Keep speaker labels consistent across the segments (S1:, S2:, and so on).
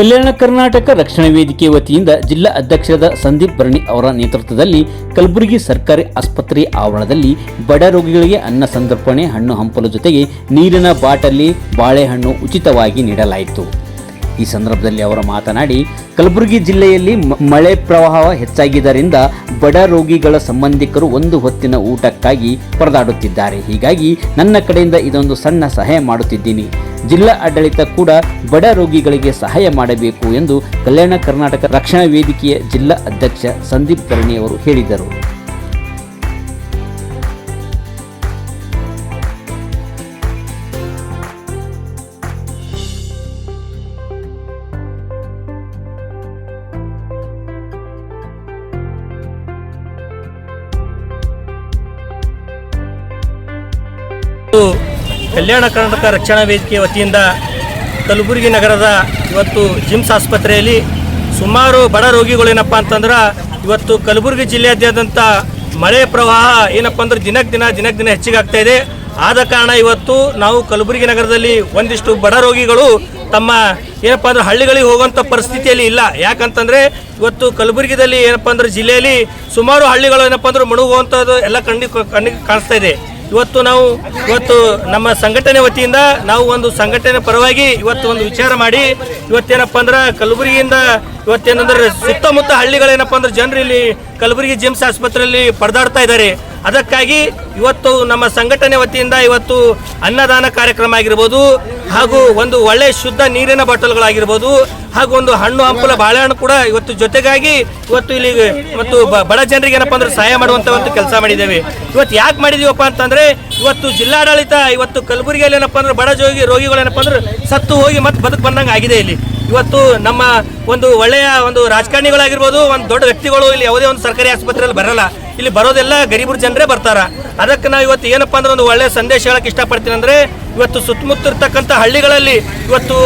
S1: ಕಲ್ಯಾಣ ಕರ್ನಾಟಕ ರಕ್ಷಣಾ ವೇದಿಕೆ ವತಿಯಿಂದ ಜಿಲ್ಲಾ ಅಧ್ಯಕ್ಷರಾದ ಸಂದೀಪ್ ಭರಣಿ ಅವರ ನೇತೃತ್ವದಲ್ಲಿ ಕಲಬುರಗಿ ಸರ್ಕಾರಿ ಆಸ್ಪತ್ರೆ ಆವರಣದಲ್ಲಿ ಬಡ ರೋಗಿಗಳಿಗೆ ಅನ್ನ ಸಂದರ್ಪಣೆ ಹಣ್ಣು ಹಂಪಲು ಜೊತೆಗೆ ನೀರಿನ ಬಾಟಲಿ, ಬಾಳೆಹಣ್ಣು ಉಚಿತವಾಗಿ ನೀಡಲಾಯಿತು. ಈ ಸಂದರ್ಭದಲ್ಲಿ ಅವರು ಮಾತನಾಡಿ, ಕಲಬುರಗಿ ಜಿಲ್ಲೆಯಲ್ಲಿ ಮಳೆ ಪ್ರವಾಹ ಹೆಚ್ಚಾಗಿದ್ದರಿಂದ ಬಡ ರೋಗಿಗಳ ಸಂಬಂಧಿಕರು ಒಂದು ಹೊತ್ತಿನ ಊಟಕ್ಕಾಗಿ ಪರದಾಡುತ್ತಿದ್ದಾರೆ. ಹೀಗಾಗಿ ನನ್ನ ಕಡೆಯಿಂದ ಇದೊಂದು ಸಣ್ಣ ಸಹಾಯ ಮಾಡುತ್ತಿದ್ದೀನಿ. ಜಿಲ್ಲಾ ಆಡಳಿತ ಕೂಡ ಬಡ ರೋಗಿಗಳಿಗೆ ಸಹಾಯ ಮಾಡಬೇಕು ಎಂದು ಕಲ್ಯಾಣ ಕರ್ನಾಟಕ ರಕ್ಷಣಾ ವೇದಿಕೆಯ ಜಿಲ್ಲಾ ಅಧ್ಯಕ್ಷ ಸಂದೀಪ್ ಕರ್ಣಿ ಅವರು ಹೇಳಿದರು.
S2: ಕಲ್ಯಾಣ ಕರ್ನಾಟಕ ರಕ್ಷಣಾ ವೇದಿಕೆ ವತಿಯಿಂದ ಕಲಬುರಗಿ ನಗರದ ಇವತ್ತು ಜಿಮ್ಸ್ ಆಸ್ಪತ್ರೆಯಲ್ಲಿ ಸುಮಾರು ಬಡ ರೋಗಿಗಳೇನಪ್ಪ ಅಂತಂದ್ರೆ ಇವತ್ತು ಕಲಬುರಗಿ ಜಿಲ್ಲೆಯಾದ್ಯಂತ ಮಳೆ ಪ್ರವಾಹ ಏನಪ್ಪ ಅಂದ್ರೆ ದಿನಕ್ಕೆ ದಿನ ದಿನಕ್ಕೆ ದಿನ ಹೆಚ್ಚಿಗೆ ಇದೆ. ಆದ ಕಾರಣ ಇವತ್ತು ನಾವು ಕಲಬುರಗಿ ನಗರದಲ್ಲಿ ಒಂದಿಷ್ಟು ಬಡ ರೋಗಿಗಳು ತಮ್ಮ ಏನಪ್ಪ ಅಂದ್ರೆ ಹಳ್ಳಿಗಳಿಗೆ ಹೋಗುವಂಥ ಪರಿಸ್ಥಿತಿಯಲ್ಲಿ ಇಲ್ಲ. ಯಾಕಂತಂದ್ರೆ ಇವತ್ತು ಕಲಬುರಗಿದಲ್ಲಿ ಏನಪ್ಪ ಅಂದ್ರೆ ಜಿಲ್ಲೆಯಲ್ಲಿ ಸುಮಾರು ಹಳ್ಳಿಗಳು ಏನಪ್ಪ ಅಂದ್ರೆ ಮುಳುಗುವಂಥದ್ದು ಎಲ್ಲ ಕಣ್ಣಿಗೆ ಕಣ್ಣಿಗೆ ಕಾಣಿಸ್ತಾ ಇದೆ. ಇವತ್ತು ನಾವು, ಇವತ್ತು ನಮ್ಮ ಸಂಘಟನೆ ವತಿಯಿಂದ ನಾವು ಒಂದು ಸಂಘಟನೆ ಪರವಾಗಿ ಇವತ್ತು ಒಂದು ವಿಚಾರ ಮಾಡಿ, ಇವತ್ತೇನಪ್ಪ ಅಂದ್ರೆ ಕಲಬುರಗಿಯಿಂದ ಇವತ್ತೇನಂದ್ರೆ ಸುತ್ತಮುತ್ತ ಹಳ್ಳಿಗಳೇನಪ್ಪ ಅಂದ್ರೆ ಜನರು ಇಲ್ಲಿ ಕಲಬುರಗಿ ಜಿಮ್ಸ್ ಆಸ್ಪತ್ರೆಯಲ್ಲಿ ಪರದಾಡ್ತಾ ಇದ್ದಾರೆ ಅದಕ್ಕಾಗಿ ಇವತ್ತು ನಮ್ಮ ಸಂಘಟನೆ ವತಿಯಿಂದ ಇವತ್ತು ಅನ್ನದಾನ ಕಾರ್ಯಕ್ರಮ ಆಗಿರ್ಬೋದು ಹಾಗೂ ಒಂದು ಒಳ್ಳೆ ಶುದ್ಧ ನೀರಿನ ಬಾಟಲ್ಗಳಾಗಿರ್ಬೋದು ಹಾಗೂ ಒಂದು ಹಣ್ಣು ಹಂಪಲ ಬಾಳೆಹಣ್ಣು ಕೂಡ ಇವತ್ತು ಜೊತೆಗಾಗಿ ಇವತ್ತು ಇಲ್ಲಿ ಮತ್ತು ಬಡ ಜನರಿಗೆ ಏನಪ್ಪ ಅಂದ್ರೆ ಸಹಾಯ ಮಾಡುವಂಥ ಒಂದು ಕೆಲಸ ಮಾಡಿದ್ದೇವೆ. ಇವತ್ತು ಯಾಕೆ ಮಾಡಿದೀವಪ್ಪ ಅಂತಂದ್ರೆ ಇವತ್ತು ಜಿಲ್ಲಾಡಳಿತ ಇವತ್ತು ಕಲಬುರಗಿಯಲ್ಲಿ ಏನಪ್ಪ ಅಂದ್ರೆ ಬಡ ಜೋಗಿ ರೋಗಿಗಳೇನಪ್ಪ ಅಂದ್ರೆ ಸತ್ತು ಹೋಗಿ ಮತ್ತೆ ಬದುಕು ಬಂದಂಗೆ ಆಗಿದೆ ಇಲ್ಲಿ. ಇವತ್ತು ನಮ್ಮ ಒಂದು ಒಳ್ಳೆಯ ಒಂದು ರಾಜಕಾರಣಿಗಳಾಗಿರ್ಬೋದು, ಒಂದು ದೊಡ್ಡ ವ್ಯಕ್ತಿಗಳು ಇಲ್ಲಿ ಯಾವುದೇ ಒಂದು ಸರ್ಕಾರಿ ಆಸ್ಪತ್ರೆಯಲ್ಲಿ ಬರಲ್ಲ. ಇಲ್ಲಿ ಬರೋದೆಲ್ಲ ಗರೀಬರು ಜನರೇ ಬರ್ತಾರ. ಅದಕ್ಕೆ ನಾವು ಇವತ್ತು ಏನಪ್ಪ ಅಂದ್ರೆ ಒಂದು ಒಳ್ಳೆಯ ಸಂದೇಶ ಹೇಳಕ್ಕೆ ಇಷ್ಟಪಡ್ತೀನಿ ಅಂದ್ರೆ ಇವತ್ತು ಸುತ್ತಮುತ್ತ ಇರ್ತಕ್ಕಂಥ ಹಳ್ಳಿಗಳಲ್ಲಿ ಇವತ್ತು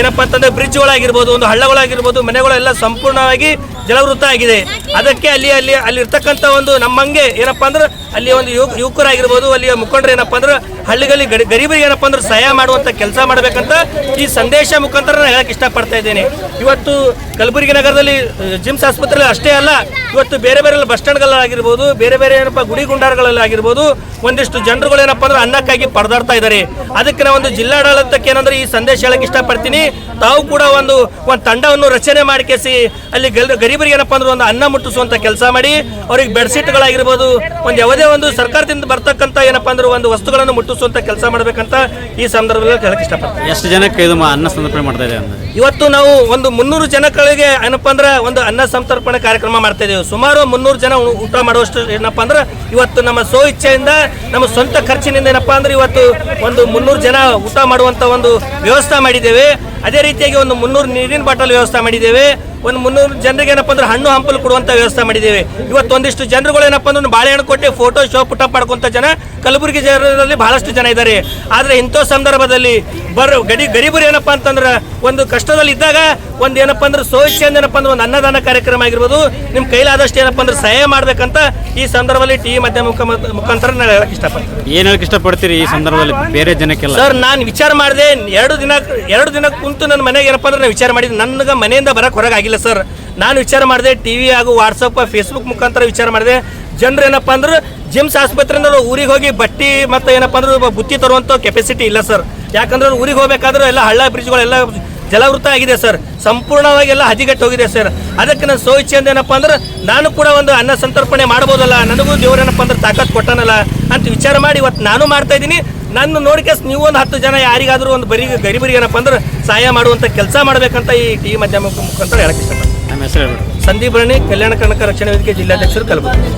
S2: ಏನಪ್ಪ ಅಂತಂದ್ರೆ ಬ್ರಿಡ್ಜ್ಗಳಾಗಿರ್ಬೋದು ಒಂದು ಹಳ್ಳಗಳಾಗಿರ್ಬೋದು, ಮನೆಗಳೆಲ್ಲ ಸಂಪೂರ್ಣವಾಗಿ ಜಲವೃತ ಆಗಿದೆ. ಅದಕ್ಕೆ ಅಲ್ಲಿ ಅಲ್ಲಿ ಅಲ್ಲಿ ಇರ್ತಕ್ಕಂಥ ಒಂದು ನಮ್ಮಂಗೆ ಏನಪ್ಪ ಅಂದ್ರೆ ಅಲ್ಲಿ ಒಂದು ಯುವ, ಯುವಕರಾಗಿರ್ಬೋದು, ಅಲ್ಲಿಯ ಮುಖಂಡರು ಏನಪ್ಪ ಅಂದ್ರೆ ಹಳ್ಳಿಗಳಲ್ಲಿ ಗಡಿ, ಗರೀಬರಿಗೆ ಏನಪ್ಪ ಅಂದ್ರೆ ಸಹಾಯ ಮಾಡುವಂಥ ಕೆಲಸ ಮಾಡಬೇಕಂತ ಈ ಸಂದೇಶ ಮುಖಾಂತರ ನಾನು ಹೇಳಕ್ಕೆ ಇಷ್ಟಪಡ್ತಾ ಇದ್ದೇನೆ. ಇವತ್ತು ಕಲಬುರಗಿ ನಗರದಲ್ಲಿ ಜಿಮ್ಸ್ ಆಸ್ಪತ್ರೆ ಅಷ್ಟೇ ಅಲ್ಲ, ಇವತ್ತು ಬೇರೆ ಬೇರೆ ಬಸ್ ಸ್ಟ್ಯಾಂಡ್ಗಳಾಗಿರ್ಬೋದು ಬೇರೆ ಬೇರೆ ಏನಪ್ಪ ಗುಡಿ ಗುಂಡಾರಗಳಲ್ಲಿ ಆಗಿರ್ಬೋದು ಒಂದಿಷ್ಟು ಜನರುಗಳು ಏನಪ್ಪ ಅಂದ್ರೆ ಅನ್ನಕ್ಕಾಗಿ ಪರದಾಡ್ತಾ ಇದ್ದಾರೆ. ಅದಕ್ಕೆ ನಾವು ಒಂದು ಜಿಲ್ಲಾಡಳಿತಕ್ಕೆ ಏನಂದ್ರೆ ಈ ಸಂದೇಶ ಹೇಳಕ್ಕೆ ಇಷ್ಟಪಡ್ತೀನಿ. ತಾವು ಕೂಡ ಒಂದು ಒಂದು ತಂಡವನ್ನು ರಚನೆ ಮಾಡಿಕೆಸಿ ಅಲ್ಲಿ ಗರೀಬರಿಗೆ ಏನಪ್ಪ ಅಂದ್ರೆ ಒಂದು ಅನ್ನ ಮುಟ್ಟಿಸುವಂತ ಕೆಲಸ ಮಾಡಿ ಅವ್ರಿಗೆ ಬೆಡ್ಶೀಟ್ಗಳಾಗಿರ್ಬೋದು ಒಂದು ಯಾವುದೇ ಒಂದು ಸರ್ಕಾರದಿಂದ ಬರ್ತಕ್ಕಂಥ ಏನಪ್ಪ ಅಂದ್ರೆ ಒಂದು ವಸ್ತುಗಳನ್ನು ಮುಟ್ಟಿಸುವಂತ ಕೆಲಸ ಮಾಡಬೇಕಂತ ಈ ಸಂದರ್ಭದಲ್ಲಿ ಹೇಳಕ್ ಇಷ್ಟಪಡ್ತೀನಿ.
S3: ಎಷ್ಟು ಜನಕ್ಕೆ ಇದು ಅನ್ನ ಸಂತರ್ಪಣೆ ಮಾಡ್ತಾ ಇದೆ
S2: ಇವತ್ತು ನಾವು ಒಂದು ಮುನ್ನೂರು ಜನಗಳಿಗೆ ಏನಪ್ಪ ಅಂದ್ರೆ ಒಂದು ಅನ್ನ ಸಂತರ್ಪಣೆ ಕಾರ್ಯಕ್ರಮ ಮಾಡ್ತಾ ಇದ್ದೇವೆ. ಸುಮಾರು ಮುನ್ನೂರು ಜನ ಊಟ ಮಾಡುವಷ್ಟು ಏನಪ್ಪ ಅಂದ್ರೆ ಇವತ್ತು ನಮ್ಮ ಸ್ವ ಇಚ್ಛೆಯಿಂದ ನಮ್ಮ ಸ್ವಂತ ಖರ್ಚಿನಿಂದ ಏನಪ್ಪ ಅಂದ್ರೆ ಇವತ್ತು ಒಂದು ಮುನ್ನೂರು ಜನ ಊಟ ಮಾಡುವಂತ ಒಂದು ವ್ಯವಸ್ಥೆ ಮಾಡಿದ್ದೇವೆ. ಅದೇ ರೀತಿಯಾಗಿ ಒಂದು ಮುನ್ನೂರು ನೀರಿನ ಬಾಟಲ್ ವ್ಯವಸ್ಥೆ ಮಾಡಿದ್ದೇವೆ. ಒಂದು ಮುನ್ನೂರು ಜನರಿಗೆ ಏನಪ್ಪ ಅಂದ್ರೆ ಹಣ್ಣು ಹಂಪಲು ಕೊಡುವಂತ ವ್ಯವಸ್ಥೆ ಮಾಡಿದ್ದೇವೆ. ಇವತ್ತೊಂದಿಷ್ಟು ಜನರುಗಳು ಏನಪ್ಪ ಅಂದ್ರೆ ಬಾಳೆಹಣ್ಣು ಕೊಟ್ಟು ಫೋಟೋ ಶೋ ಪುಟ ಪಡ್ಕೊಂತ ಜನ, ಕಲಬುರಗಿ ಜನರಲ್ಲಿ ಬಹಳಷ್ಟು ಜನ ಇದ್ದಾರೆ. ಆದ್ರೆ ಇಂಥ ಸಂದರ್ಭದಲ್ಲಿ ಬರ ಗಡಿ ಗರೀಬರು ಏನಪ್ಪ ಅಂತಂದ್ರೆ ಒಂದು ಕಷ್ಟದಲ್ಲಿ ಇದ್ದಾಗ ಒಂದು ಏನಪ್ಪ ಅಂದ್ರೆ ಸೋಚ್ಛೆಂದ ಏನಪ್ಪ ಅಂದ್ರೆ ಒಂದು ಅನ್ನದಾನ ಕಾರ್ಯಕ್ರಮ ಆಗಿರ್ಬೋದು. ನಿಮ್ಮ ಕೈಲಾದಷ್ಟು ಏನಪ್ಪ ಅಂದ್ರೆ ಸಹಾಯ ಮಾಡ್ಬೇಕಂತ ಈ ಸಂದರ್ಭದಲ್ಲಿ ಟಿ ಮಾಧ್ಯಮ ಮುಖ- ಮುಖಾಂತರ ನಾನು ಹೇಳಕ್ ಇಷ್ಟಪಡ್ತೀನಿ
S3: ಏನ್ ಹೇಳಕ್ ಇಷ್ಟಪಡ್ತೀರಿ ಈ ಸಂದರ್ಭದಲ್ಲಿ ಬೇರೆ ಜನಕ್ಕೆಲ್ಲ?
S2: ಸರ್ ನಾನು ವಿಚಾರ ಮಾಡಿದೆ ಎರಡು ದಿನ ಎರಡು ದಿನ ಕುಂತು ನನ್ನ ಮನೆಗೆ ಏನಪ್ಪ ಅಂದ್ರೆ ನಾನು ವಿಚಾರ ಮಾಡಿದೆ ನನಗೆ ಮನೆಯಿಂದ ಬರಕ್ಕೆ ಹೊರಗೆ ಆಗಿಲ್ಲ ಸರ್. ನಾನು ವಿಚಾರ ಮಾಡಿದೆ ಟಿ ವಿ ಹಾಗೂ ವಾಟ್ಸಪ್ ಫೇಸ್ಬುಕ್ ಮುಖಾಂತರ ವಿಚಾರ ಮಾಡಿದೆ. ಜನರು ಏನಪ್ಪ ಅಂದ್ರೆ ಜಿಮ್ಸ್ ಆಸ್ಪತ್ರೆಯಿಂದ ಊರಿಗೆ ಹೋಗಿ ಬಟ್ಟಿ ಮತ್ತು ಏನಪ್ಪ ಅಂದ್ರೆ ಬುತ್ತಿ ತರುವಂಥ ಕೆಪಾಸಿಟಿ ಇಲ್ಲ ಸರ್. ಯಾಕಂದ್ರೆ ಊರಿಗೆ ಹೋಗಬೇಕಾದ್ರೆ ಎಲ್ಲ ಹಳ್ಳ ಬ್ರಿಡ್ಜ್ಗಳೆಲ್ಲ ಜಲವೃತ ಆಗಿದೆ ಸರ್. ಸಂಪೂರ್ಣವಾಗಿ ಎಲ್ಲ ಹದಿಗೆಟ್ಟು ಹೋಗಿದೆ ಸರ್. ಅದಕ್ಕೆ ನಾನು ಸೋ ಇಚ್ಛೆಯಿಂದ ಏನಪ್ಪ ಅಂದ್ರೆ ನಾನು ಕೂಡ ಒಂದು ಅನ್ನ ಸಂತರ್ಪಣೆ ಮಾಡ್ಬೋದಲ್ಲ ನನಗೂ ದೇವ್ರೇನಪ್ಪ ಅಂದ್ರೆ ತಾಕತ್ ಕೊಟ್ಟನಲ್ಲ ಅಂತ ವಿಚಾರ ಮಾಡಿ ಇವತ್ತು ನಾನು ಮಾಡ್ತಾ ಇದ್ದೀನಿ. ನನ್ನ ನೋಡಿಕೆ ನೀವು ಒಂದು ಹತ್ತು ಜನ ಯಾರಿಗಾದರೂ ಒಂದು ಬರೀ ಗರಿಬರಿ ಏನಪ್ಪ ಅಂದ್ರೆ ಸಹಾಯ ಮಾಡುವಂಥ ಕೆಲಸ ಮಾಡಬೇಕಂತ ಈ ಟಿ ಮಾಧ್ಯಮ ಮುಖಾಂತರ ಹೇಳಕ್ಕೆ ಇಷ್ಟಪಡ್ತೀನಿ.
S3: ನಮ್ಮ ಹೆಸರು
S2: ಸಂದೀಪ್ ಭರಣಿ ಕಲ್ಯಾಣ ಕರ್ನಾಟಕ ರಕ್ಷಣಾ ವೇದಿಕೆ ಜಿಲ್ಲಾಧ್ಯಕ್ಷರು ಕಲಬುರಗಿ.